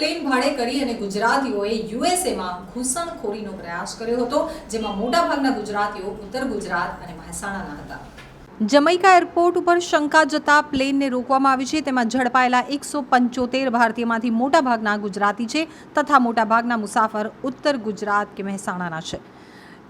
કરી અને ગુજરાતીઓએ યુએસએમાં ઘૂસણખોરીનો પ્રયાસ કર્યો હતો, જેમાં મોટાભાગના ગુજરાતીઓ ઉત્તર ગુજરાત અને મહેસાણાના હતા. જમૈકા એરપોર્ટ ઉપર શંકા જતા પ્લેનને રોકવામાં આવી છે, તેમાં ઝડપાયેલા એકસો પંચોતેર ભારતીયમાંથી મોટાભાગના ગુજરાતી છે, તથા મોટાભાગના મુસાફર ઉત્તર ગુજરાત કે મહેસાણાના છે.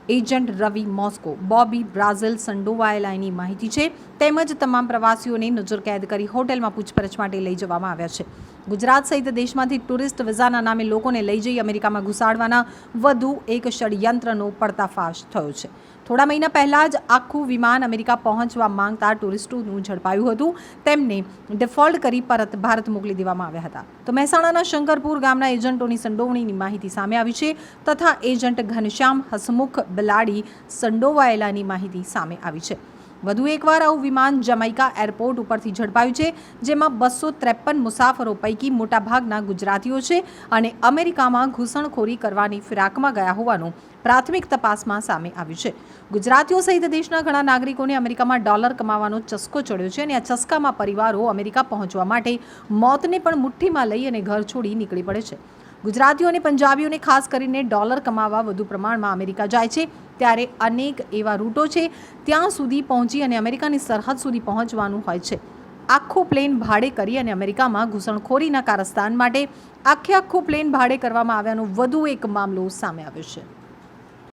Agent Ravi Moscow, Bobby Brazil સંડોવાયેલાની માહિતી છે. તેમજ તમામ પ્રવાસીઓને નજરકેદ કરી હોટેલમાં પૂછપરછ માટે લઈ જવામાં આવ્યા છે. ગુજરાત સહિત દેશમાંથી ટુરિસ્ટ વિઝાના નામે લોકોને લઈ જઈ અમેરિકામાં ઘુસાડવાના વધુ એક ષડયંત્રનો પર્દાફાશ થયો છે. થોડા મહિના પહેલાં જ આખું વિમાન અમેરિકા પહોંચવા માંગતા ટુરિસ્ટોનું ઝડપાયું હતું. તેમને ડિફોલ્ટ કરી પરત ભારત મોકલી દેવામાં આવ્યા હતા. તો મહેસાણાના શંકરપુર ગામના એજન્ટોની સંડોવણીની માહિતી સામે આવી છે તથા એજન્ટ ઘનશ્યામ હસમુખ બલાડી સંડોવાયેલાની માહિતી સામે આવી છે. વધુ એકવાર આવું વિમાન જમૈકા એરપોર્ટ ઉપરથી ઝડપાયું છે, જેમાં બસો ત્રેપન મુસાફરો પૈકી મોટાભાગના ગુજરાતીઓ છે અને અમેરિકામાં ઘૂસણખોરી કરવાની ફિરાકમાં ગયા હોવાનું પ્રાથમિક તપાસમાં સામે આવ્યું છે. ગુજરાતીઓ સહિત દેશના ઘણા નાગરિકોને અમેરિકામાં ડોલર કમાવાનો ચસ્કો ચડ્યો છે અને આ ચસ્કામાં પરિવારો અમેરિકા પહોંચવા માટે મોતને પણ મુઠ્ઠીમાં લઈ અને ઘર છોડી નીકળી પડે છે. ગુજરાતીઓ અને પંજાબીઓને ખાસ કરીને ડોલર કમાવા વધુ પ્રમાણમાં અમેરિકા જાય છે. ત્યારે અનેક એવા રૂટો છે ત્યાં સુધી પહોંચી અને અમેરિકાની સરહદ સુધી પહોંચવાનું હોય છે. આખું પ્લેન ભાડે કરી અને અમેરિકામાં ઘૂસણખોરીના કારસ્તાન માટે આખે આખું પ્લેન ભાડે કરવામાં આવ્યાનો વધુ એક મામલો સામે આવ્યો છે.